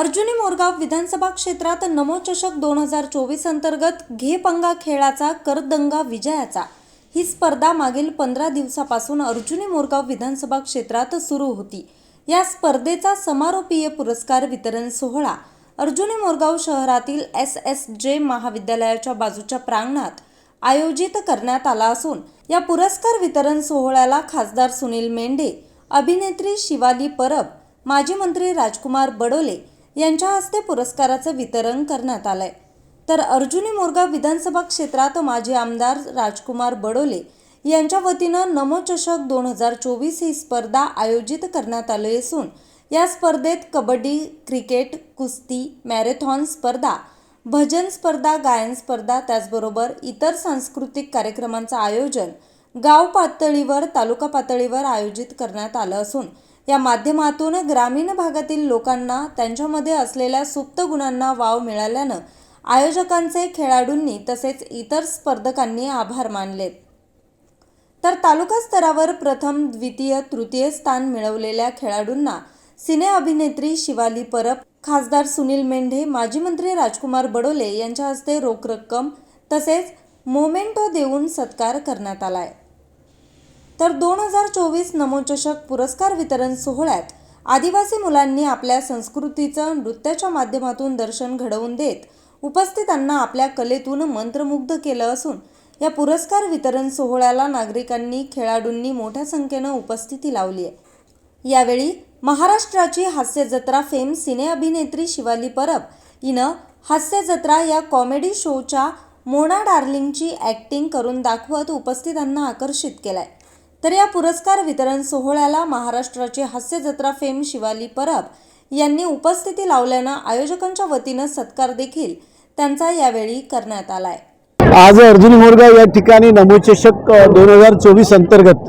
अर्जुनी मोरगाव विधानसभा क्षेत्रात नमोचषक दोन हजार चोवीस अंतर्गत घे पंगा खेळाचा करदंगा विजयाचा. ही स्पर्धा मागील पंधरा दिवसापासून अर्जुनी मोरगाव विधानसभा क्षेत्रात सुरू होती. या स्पर्धेचा समारोपीय पुरस्कार वितरण सोहळा. अर्जुनी मोरगाव शहरातील एस एस जे महाविद्यालयाच्या बाजूच्या प्रांगणात आयोजित करण्यात आला असून या पुरस्कार वितरण सोहळ्याला खासदार सुनील मेंढे अभिनेत्री शिवाली परब माजी मंत्री राजकुमार बडोले यांच्या हस्ते पुरस्काराचं वितरण करण्यात आलंय. तर अर्जुनी मोरगाव विधानसभा क्षेत्रात माजी आमदार राजकुमार बडोले यांच्या वतीनं नमोचषक दोन हजार चोवीस ही स्पर्धा आयोजित करण्यात आली असून या स्पर्धेत कबड्डी क्रिकेट कुस्ती मॅरेथॉन स्पर्धा भजन स्पर्धा गायन स्पर्धा त्याचबरोबर इतर सांस्कृतिक कार्यक्रमांचं आयोजन गाव पातळीवर तालुका पातळीवर आयोजित करण्यात आलं असून या माध्यमातून ग्रामीण भागातील लोकांना त्यांच्यामध्ये असलेल्या सुप्त गुणांना वाव मिळाल्यानं आयोजकांचे खेळाडूंनी तसेच इतर स्पर्धकांनी आभार मानलेत. तर तालुका स्तरावर प्रथम द्वितीय तृतीय स्थान मिळवलेल्या खेळाडूंना सिने अभिनेत्री शिवाली परब खासदार सुनील मेंढे माजी मंत्री राजकुमार बडोले यांच्या हस्ते रोख रक्कम तसेच मोमेंटो देऊन सत्कार करण्यात आलाय. तर दोन हजार चोवीस नमोचषक पुरस्कार वितरण सोहळ्यात आदिवासी मुलांनी आपल्या संस्कृतीचं नृत्याच्या माध्यमातून दर्शन घडवून देत उपस्थितांना आपल्या कलेतून मंत्रमुग्ध केलं असून या पुरस्कार वितरण सोहळ्याला नागरिकांनी खेळाडूंनी मोठ्या संख्येनं उपस्थिती लावली आहे. यावेळी महाराष्ट्राची हास्य जत्रा फेम सिने अभिनेत्री शिवाली परब हिनं हास्य जत्रा या कॉमेडी शोच्या मोना डार्लिंगची ॲक्टिंग करून दाखवत उपस्थितांना आकर्षित केलंय. तर या पुरस्कार वितरण सोहळ्याला महाराष्ट्राची हास्य जत्रा फेम शिवाली परब यांनी उपस्थिती लावल्यानं आयोजकांच्या वतीनं सत्कार देखील त्यांचा यावेळी करण्यात आलाय. आज अर्जुनी मोरगाव या ठिकाणी नमोचषक दोन हजार चोवीस अंतर्गत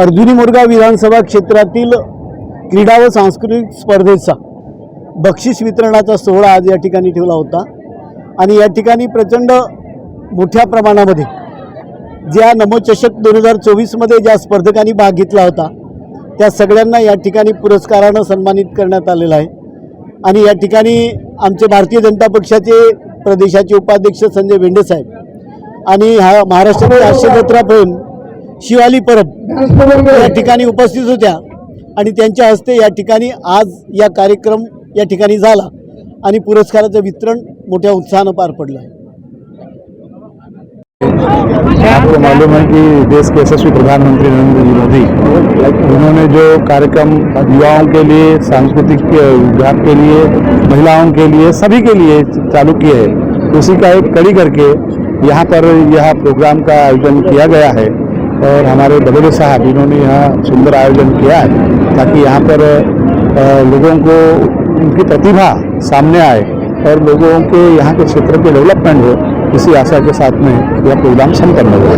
अर्जुनी मोरगाव विधानसभा क्षेत्रातील क्रीडा व सांस्कृतिक स्पर्धेचा बक्षीस वितरणाचा सोहळा आज या ठिकाणी ठेवला होता. आणि या ठिकाणी प्रचंड मोठ्या प्रमाणामध्ये ज्या नमोचषक दोन हजार चोवीसमध्ये ज्या स्पर्धकांनी भाग घेतला होता त्या सगळ्यांना या ठिकाणी पुरस्कारानं सन्मानित करण्यात आलेलं आहे. आणि या ठिकाणी आमचे भारतीय जनता पक्षाचे प्रदेशाचे उपाध्यक्ष संजय भेंडेसाहेब आणि हा महाराष्ट्रातील हास्य जत्रा प्रेम शिवाली परब या ठिकाणी उपस्थित होत्या आणि त्यांच्या हस्ते या ठिकाणी आज या कार्यक्रम या ठिकाणी झाला आणि पुरस्काराचं वितरण मोठ्या उत्साहानं पार पडलं आहे. आपको मालूम है कि देश के यशस्वी प्रधानमंत्री नरेंद्र जी मोदी उन्होंने जो कार्यक्रम युवाओं के लिए, सांस्कृतिक विभाग के लिए, महिलाओं के लिए, सभी के लिए चालू किए हैं, उसी का एक कड़ी करके यहाँ पर यह प्रोग्राम का आयोजन किया गया है और हमारे बदले साहब इन्होंने यहाँ सुंदर आयोजन किया है ताकि यहाँ पर लोगों को उनकी प्रतिभा सामने आए और लोगों के यहाँ के क्षेत्र के डेवलपमेंट हो। इसी आशा के साथ में यह प्रोग्राम संपन्न हुआ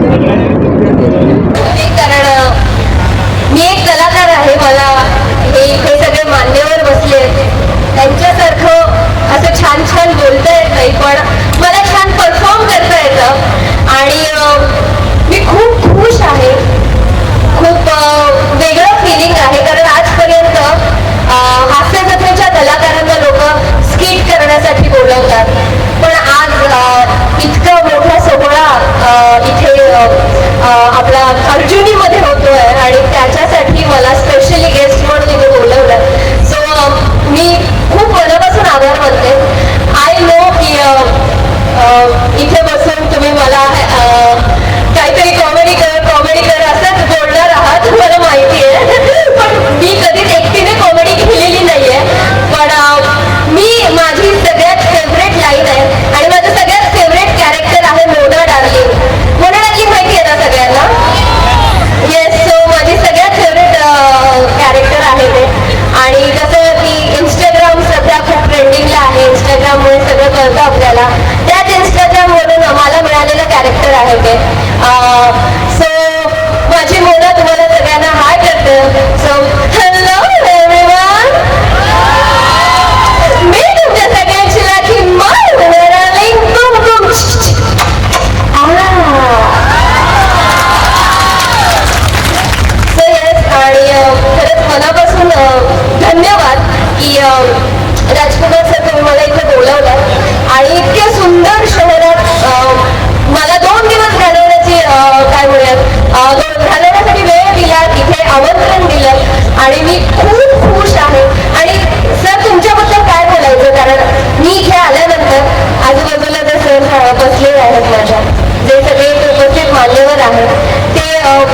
आहेत माझ्या. जे सगळे उपस्थित मान्यवर आहेत ते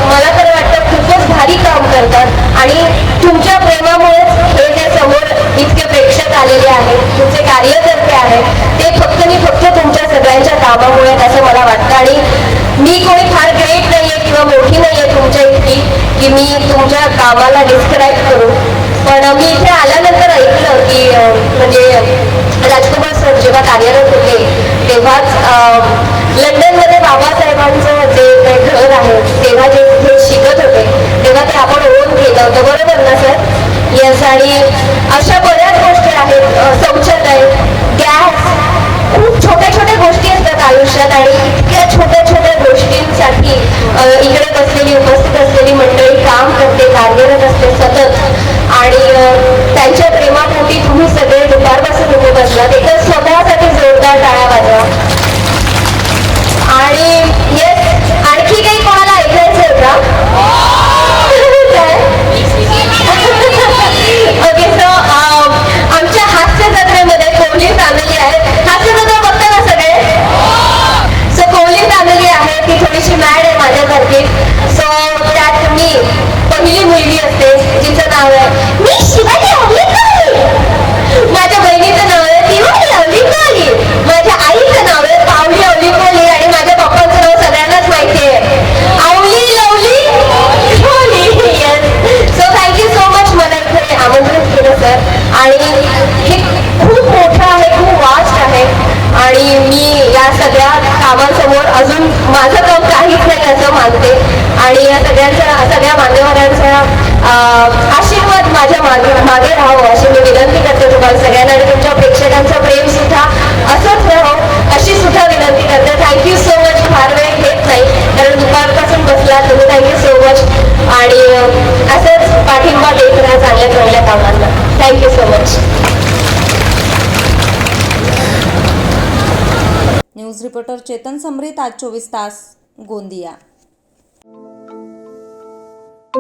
मला तर वाटतं खूपच भारी काम करतात. आणि तुमच्या प्रेमामुळेच हे जे समोर इतके प्रेक्षक आलेले आहेत तुमचे कार्यकर्ते आहेत ते फक्त आणि फक्त तुमच्या सगळ्यांच्या कामामुळे असं मला वाटतं. आणि मी कोणी फार ग्रेट नाहीये किंवा मोठी नाहीये तुमच्या इतकी की मी तुमच्या कामाला डिस्क्राईब करू. पण मी इथे आल्यानंतर ऐकलं की म्हणजे राजकुमार सर जेव्हा कार्यरत होते तेव्हाच अं, लंडनमध्ये बाबासाहेबांचं जे काही घर आहे तेव्हा जे हे शिकत होते तेव्हा ते आपण ओन केलं होतं. बरोबर ना सर? येस आणि अशा बऱ्याच गोष्टी आहेत शौचालय गॅस खूप छोट्या छोट्या गोष्टी असतात आयुष्यात आणि इतक्या छोट्या छोट्या गोष्टींसाठी इकडे बसलेली उपस्थित असलेली मंडळी काम करते कार्यरत असते सतत. आणि त्यांच्या प्रेमापोटी तुम्ही सगळे दुपारपासून उभे बसलात. एकच मानते आणि या सगळ्यांचा सगळ्या मान्यवरांचा आशीर्वाद माझ्या मागे मागे राहावं अशी मी विनंती करते तुम्हाला सगळ्यांना आणि तुमच्या प्रेक्षकांचं प्रेम सुद्धा असंच राहो अशी सुद्धा विनंती करते. थँक्यू सो मच फार वेळ घेत नाही कारण दुपारपासून बसला तुम्ही. थँक्यू सो मच आणि असंच पाठिंबा देत राहा चांगल्या चांगल्या कामांना. Thank you so much news reporter Chetan Samreet आज चोवीस तास गोंदिया.